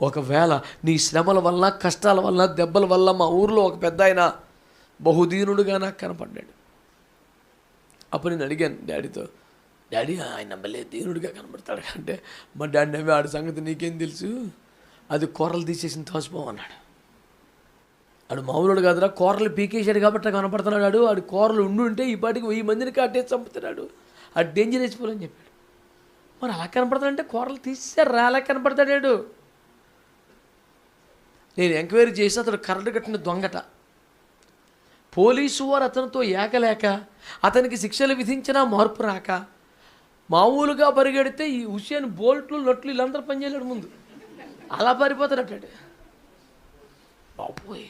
ఒకవేళ నీ శ్రమల వల్ల కష్టాల వల్ల దెబ్బల వల్ల మా ఊర్లో ఒక పెద్ద ఆయన బహుదీనుడుగా నాకు కనపడ్డాడు. అప్పుడు నేను అడిగాను డాడీతో డాడీ ఆయన భలే దీనుడిగా కనబడతాడు అంటే మా డాడీ నవ్వి ఆడి సంగతి నీకేం తెలుసు? అది కూరలు తీసేసిన తోసిపోం అన్నాడు. ఆడు మామూలుడు కాదురా కూరలు పీకేశాడు కాబట్టి కనపడుతున్నాడు ఆడు. ఆడు కూరలు ఉండి ఉంటే ఈ పాటికి వెయ్యి మందిని కాటే చంపుతున్నాడు. ఆ డేంజర్ వేసిపోలని చెప్పాడు. మరి అలా కనపడతాడంటే కూరలు తీసేశారు రా అలా కనపడతాడాడు నేను ఎంక్వైరీ చేసి అతడు కరెంటు కట్టిన దొంగట. పోలీసు వారు అతనితో ఏకలేక అతనికి శిక్షలు విధించినా మార్పు రాక మామూలుగా పరిగెడితే ఈ హుషేన్ బోల్ట్లు నట్లు వీళ్ళందరూ పనిచేయలేడు ముందు. అలా పారిపోతాడట బాబోయ్.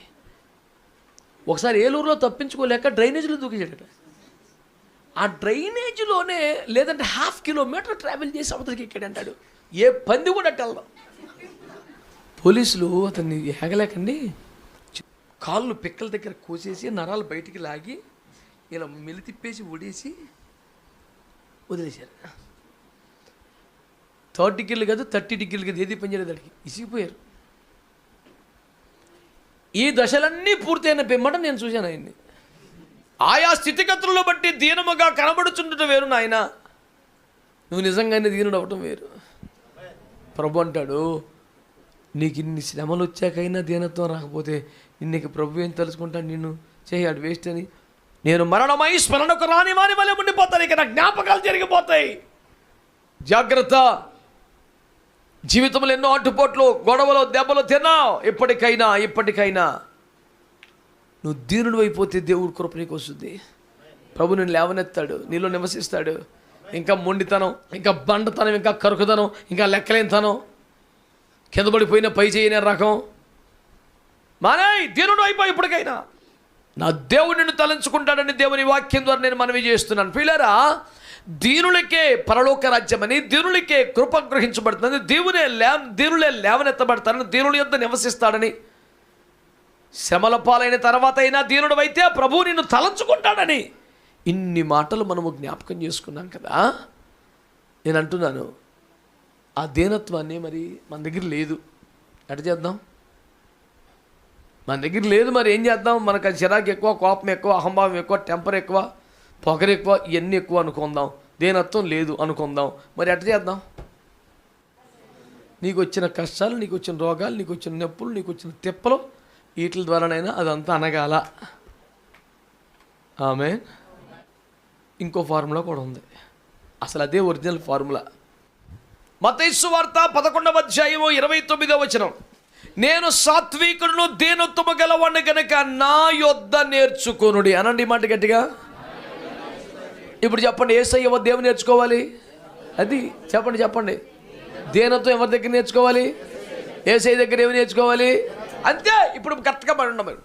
ఒకసారి ఏలూరులో తప్పించుకోలేక డ్రైనేజీలో దూకేశాడట. ఆ డ్రైనేజీలోనే లేదంటే హాఫ్ కిలోమీటర్ ట్రావెల్ చేసి అవతలకి ఎక్కాడంటాడు. ఏ పంది కూడా అట్ట పోలీసులు అతన్ని ఏగలేకండి కాళ్ళు పిక్కల దగ్గర కోసేసి నరాలు బయటికి లాగి ఇలా మెలి తిప్పేసి ఒడేసి వదిలేశారు. థర్డ్ డిగ్రీలు కాదు థర్టీ డిగ్రీలు కాదు ఏది పనిచేయలేదు దానికి ఇసిగిపోయారు. ఈ దశలన్నీ పూర్తయిన పిమ్మట నేను చూశాను ఆయన్ని. ఆయా స్థితిగతులను బట్టి దీనముగా కనబడుచుండటం వేరు నాయన. నువ్వు నిజంగానే దీనుడు అవటం వేరు. ప్రభు అంటాడు నీకు ఇన్ని శ్రమలు వచ్చాకైనా దీనత్వం రాకపోతే నిన్నకి ప్రభు ఏం తలుచుకుంటాను నిన్ను చేయాడు వేస్ట్ అని. నేను మరణమై స్మరణకు రాని మాని వల్ల ఉండిపోతాను. ఇక నా జ్ఞాపకాలు జరిగిపోతాయి. జాగ్రత్త. జీవితంలో ఎన్నో అడ్డుపోట్లు గొడవలు దెబ్బలు తిన్నావు. ఇప్పటికైనా ఇప్పటికైనా. నువ్వు దీనుడు అయిపోతే దేవుడు కృప నీకు వస్తుంది. ప్రభు నేను లేవనెత్తాడు. నీలో నివసిస్తాడు. ఇంకా మొండితనం ఇంకా బండతనం ఇంకా కరుకుదనం ఇంకా లెక్కలేనితనం. కింద పడిపోయిన పై చేయని రకం. మానే దీనుడు అయిపోయి ఇప్పటికైనా. నా దేవుడు నిన్ను తలంచుకుంటాడని దేవుని వాక్యం ద్వారా నేను మనవి చేస్తున్నాను. పిల్లరా దీనులకే పరలోక రాజ్యమని దీనులకే కృప గ్రహించబడుతుంది దేవునే లే దీనులే లేవనెత్తబడతాడని దీనుల యొద్ద నివసిస్తాడని. శ్రమల పాలైన తర్వాత అయినా దీనుడు అయితే ప్రభు నిన్ను తలంచుకుంటాడని. ఇన్ని మాటలు మనము జ్ఞాపకం చేసుకున్నాం కదా? నేను అంటున్నాను ఆ దీనత్వాన్ని మరి మన దగ్గర లేదు. ఎట చేద్దాం? మన దగ్గర లేదు మరి ఏం చేద్దాం? మనకు చిరాకు ఎక్కువ కోపం ఎక్కువ అహంభావం ఎక్కువ టెంపర్ ఎక్కువ పొగరు ఎక్కువ ఇవన్నీ ఎక్కువ అనుకుందాం. దీనత్వం లేదు అనుకుందాం. మరి ఎట చేద్దాం? నీకు వచ్చిన కష్టాలు నీకు వచ్చిన రోగాలు నీకు వచ్చిన నొప్పులు నీకు వచ్చిన తిప్పలు వీటి ద్వారానైనా అదంతా అనగాల ఆమె ఇంకో ఫార్ములా కూడా ఉంది. అసలు అదే ఒరిజినల్ ఫార్ములా. మతైసు వార్త పదకొండవ అధ్యాయము ఇరవై తొమ్మిదవ వచనం. నేను సాత్వికులను దేనొత్తము గలవాడిని కనుక నా యొద్ద నేర్చుకునుడి. అనండి మాట గట్టిగా. ఇప్పుడు చెప్పండి ఏసయ్య వద్ద ఏమి నేర్చుకోవాలి? అది చెప్పండి చెప్పండి. దేనతో ఎవరి దగ్గర నేర్చుకోవాలి? ఏసఐ దగ్గర ఏమి నేర్చుకోవాలి? అంతే ఇప్పుడు కరెక్ట్గా పడి మీరు.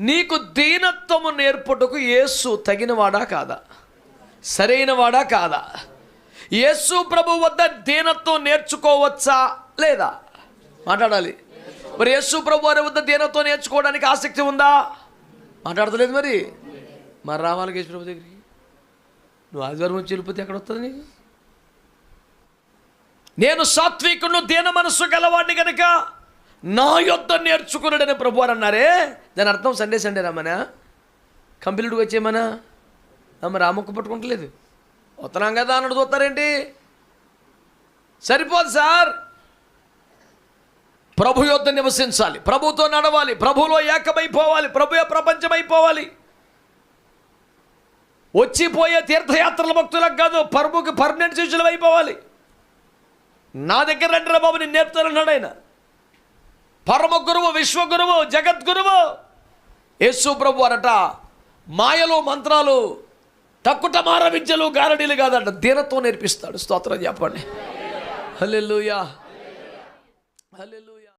నీకు దీనత్వము నేర్పుటకు యేసు తగినవాడా కాదా? సరైనవాడా కాదా? యేసు ప్రభు వద్ద దీనత్వం నేర్చుకోవచ్చా లేదా? మాట్లాడాలి. మరి యేసు ప్రభు వారి వద్ద దీనత్వం నేర్చుకోవడానికి ఆసక్తి ఉందా? మాట్లాడతలేదు మరి. మరి రావాలి యేసు ప్రభు దగ్గరికి. నువ్వు ఆదివారం వచ్చి వెళ్ళిపోతే ఎక్కడ వస్తుంది నీకు? నేను సాత్వికుడు దీన మనస్సు గలవాడిని కనుక నా యొద్ద నేర్చుకున్నాడని ప్రభు వారు అన్నారే. దాని అర్థం సండే సండే రమ్మనా? కంప్లీట్గా వచ్చేయమనా? మరి రామొక్క పట్టుకుంటలేదు. వస్తున్నాం కదా అన్నట్టు చూస్తారేంటి? సరిపోదు సార్. ప్రభు యొద్ద నివసించాలి ప్రభుతో నడవాలి ప్రభులో ఏకమైపోవాలి ప్రభు ప్రపంచమైపోవాలి. వచ్చిపోయే తీర్థయాత్రల భక్తులకు కాదు పరముకి పర్మనెంట్ శిష్యులు అయిపోవాలి. నా దగ్గర రండి బాబు నేను నేర్పుతానన్నాడు ఆయన. పరమ గురువు విశ్వగురువు జగద్గురువు. యేసు ప్రభు అనట మాయలు మంత్రాలు తక్కుటమార విద్యలు గారడీలు కాదంట. దీనత్వం నేర్పిస్తాడు? స్తోత్రం చెప్పండి. Hallelujah hallelujah.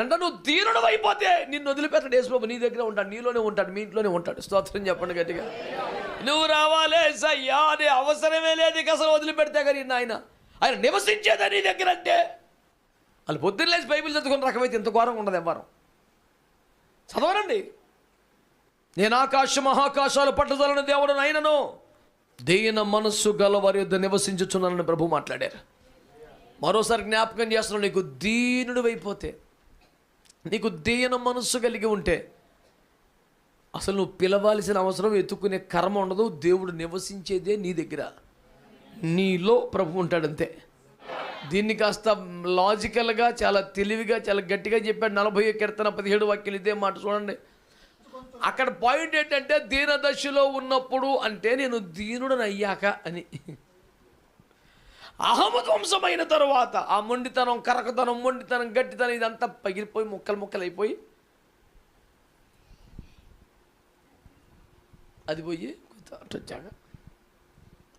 అంటే నువ్వు దీనుడు అయిపోతే నిన్ను వదిలిపెట్టడు యేసుబాబు నీ దగ్గర ఉంటాడు నీలోనే ఉంటాడు మీ ఇంట్లోనే ఉంటాడు. స్తోత్రం చెప్పండి గట్టిగా. నువ్వు రావాలే సయ్యా అనే అవసరమే లేదు ఇక అసలు వదిలిపెడితే కానీ ఆయన ఆయన నివసించేదా నీ దగ్గర అంటే వాళ్ళు పొద్దున్న లేచి బైబిల్ చదువుకున్న రకమైతే ఇంత ఘోరంగా ఉండదు ఎవ్వరం చదవరండి నేను ఆకాశ మహాకాశాలు పట్టుదలను దేవుడు అయినను. దీన మనస్సు గల వారి యొద్ద నివసించుచున్నానని ప్రభు మాట్లాడారు. మరోసారి జ్ఞాపకం చేస్తున్నాను నీకు దీనుడు అయిపోతే నీకు దీన మనస్సు కలిగి ఉంటే అసలు నువ్వు పిలవాల్సిన అవసరం ఎత్తుకునే కర్మ ఉండదు దేవుడు నివసించేదే నీ దగ్గర. నీలో ప్రభు ఉంటాడంతే. దీన్ని కాస్త లాజికల్గా చాలా తెలివిగా చాలా గట్టిగా చెప్పాడు. నలభై కీర్తన పదిహేడు వాక్యలు ఇదే మాట చూడండి. అక్కడ పాయింట్ ఏంటంటే దీనదశలో ఉన్నప్పుడు అంటే నేను దీనుడని అయ్యాక అని. అహమధ్వంసమైన తర్వాత తరువాత ఆ మొండితనం కరకతనం మొండితనం గట్టితనం ఇదంతా పగిలిపోయి ముక్కలు ముక్కలు అయిపోయి అది పోయి వచ్చాక.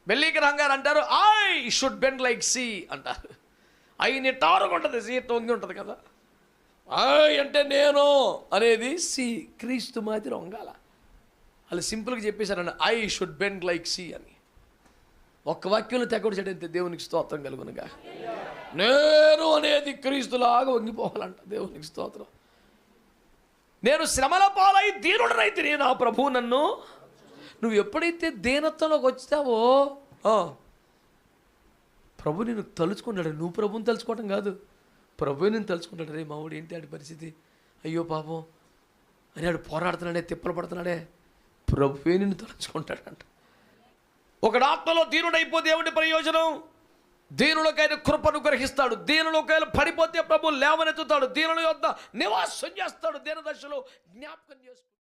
బెల్లీకరం గారు అంటారు I should bend like C అంటారు. ఐ నిటారుగా ఉంటుంది సీ తొంగి ఉంటుంది కదా. అంటే నేను అనేది సి క్రీస్తు మాదిరి వంగాల. వాళ్ళు సింపుల్గా చెప్పేశారండి I should bend like C అని. ఒక్క వాక్యంలో తెగడు చేయడంతే దేవునికి స్తోత్రం కలుగునుగా. నేను అనేది క్రీస్తులాగా వంగిపోవాలంట దేవునికి స్తోత్రం. నేను శ్రమల పాలై దీనుడనైతే ఆ ప్రభు నన్ను. నువ్వు ఎప్పుడైతే దీనత్వంలోకి వచ్చావో ప్రభు నేను తలుచుకున్నాడు. నువ్వు ప్రభుని తలుచుకోవటం కాదు. ప్రభుని తలుచుకుంటాడు రే మావుడు ఏంటి ఆడి పరిస్థితి? అయ్యో పాపం. అని ఆడు పోరాడుతున్నాడే తిప్పలు పడుతున్నాడే. ప్రభువే నిన్ను తలుచుకుంటాడంట. ఒకడు ఆత్మలో దీనుడైపోతే ఏమిటి ప్రయోజనం. దీనులకైన కృపను గ్రహిస్తాడు. దీనులకైనా పడిపోతే ప్రభు లేవనెత్తుతాడు. దీనుల యొద్ద నివాసం చేస్తాడు. దీన దశలో జ్ఞాపకం చేసుకుంటాడు